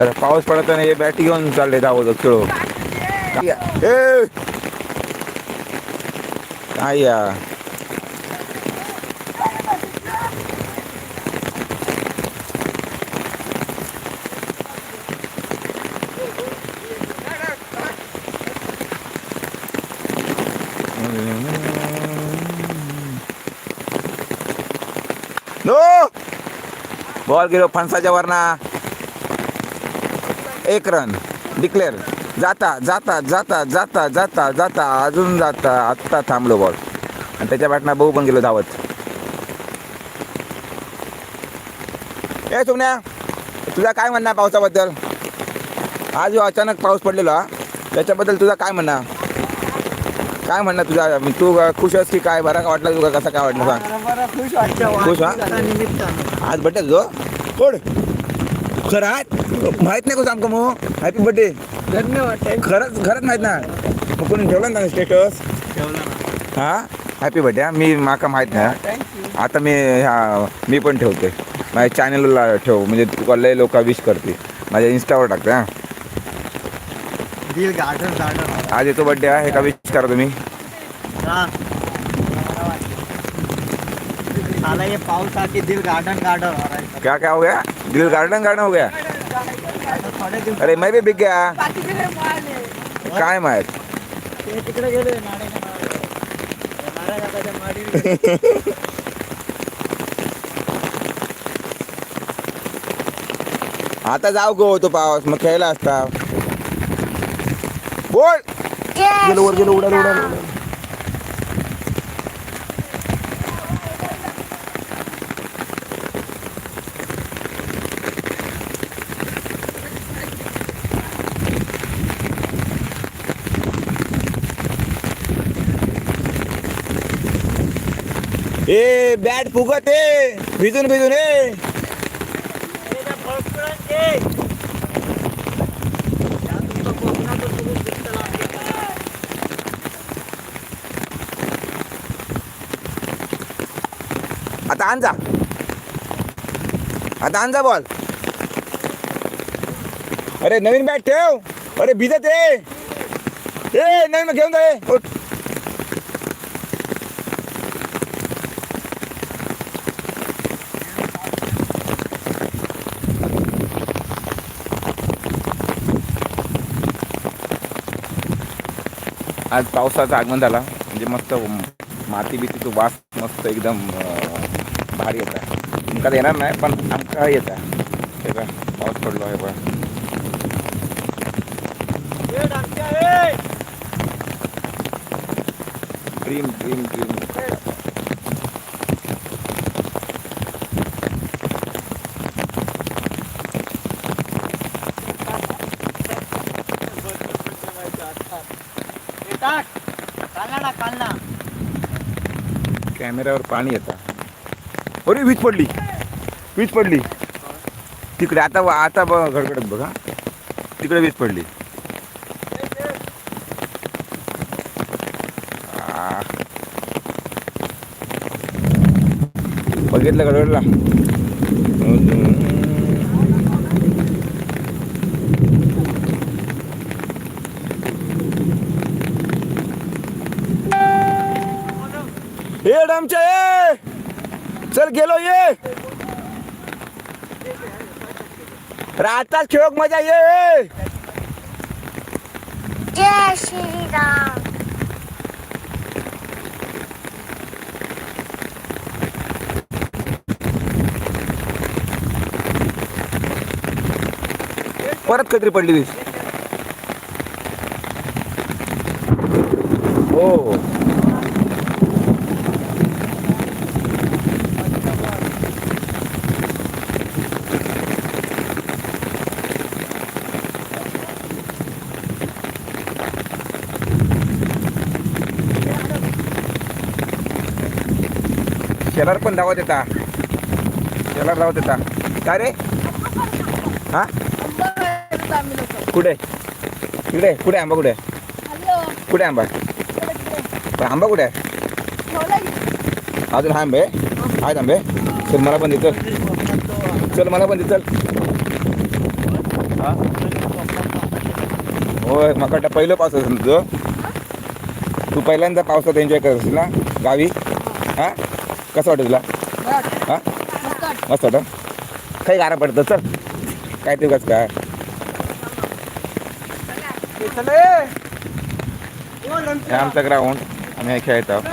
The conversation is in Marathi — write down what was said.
अरे पाऊस पडताना हे बॅटी घेऊन चालले दावत खेळू ए! काय या. नो! बॉल गेलो फणसाच्या वरना. एक रन डिक्लेअर जाता जाता जाता जाता जाता जाता अजून जाता. आत्ता थांबलो बॉल आणि त्याच्या बॅटना भाऊ पण गेलो धावत. ए सुमण्या तुझा काय म्हणणं पावसाबद्दल? आज जो अचानक पाऊस पडलेला त्याच्याबद्दल तुझा काय म्हणणं? काय म्हणणं तुझा? तू खुश आहेस की काय? बरा का वाटला तुला? कसं काय वाटलं सांग? खुश हा? आज बड्डे जो कोण खरं आहे? माहीत नाही का आमका मग हॅपी बर्थडे धन्यवाद खरंच खरंच माहीत ना मग कोणी ठेवलं ना स्टेटस हा? हॅपी बर्थडे मी माका माहीत नाही. आता मी ह्या मी पण ठेवते. माझ्या चॅनलला ठेव. म्हणजे तुला लय लोक विश करते माझ्या इन्स्टावर टाकते हा. दिल गार्डन गार्डन आज येतो बर्थडे आहे का विश करा तुम्ही. दिल गार्डन गार्डन हो है क्या क्या हो गया? दिल गार्डन गार्डन हो गया। अरे मैं भी बिक गया। काय माहीत. आता जाऊ गो तो पाऊस मग खेळला असता। बोल! गेलो वर गेलो उडाल उडाल उडाल. ए बॅट फुगत ए भिजून भिजून ए. आता आण जा आता आण जा बॉल अरे नवीन बॅट ठेव. अरे भिजत ए ए नवीन घेऊन जा आज पावसाचं आगमन झाला. म्हणजे मस्त माती बिती तो वास मस्त एकदम भारी येत आहे. तुमका येणार नाही पण आमका येत आहे. हे का पाऊस पडलो आहे बघा. ड्रीम ड्रीम ड्रीम कॅमेऱ्यावर पाणी येतं. अरे वीज पडली. वीज पडली. तिकडे आता आता बघा घडघडत बघा. तिकडे वीज पडली. आ. बघितलं गडबडला ए डामच्या ए! चल गेलो ये! राहतात खेळक मजा ये जय श्रीराम. परत कधी पडली वीज हो शेलार पण धावत येता शेलार धावत येता काय रे? हा? कुठे? इकडे कुठे आंबा कुठे? कुठे आंबा? आंबा कुठे? आहे अजून हा आंबे? आहेत आंबे? चल मला पण दे चल. मला पण दे चल. हा? होय मग वाटतं पहिलं पाऊस असेल तुझं. तू पहिल्यांदा पावसात एन्जॉय करत असेल ना गावी? हा? कसं वाटतं तुला? हा? मस्त वाटतं? काही गारा पडतं चल. काय ते उगाच काय? चले. आमचं? ग्राउंड आम्ही खेळत. आहोत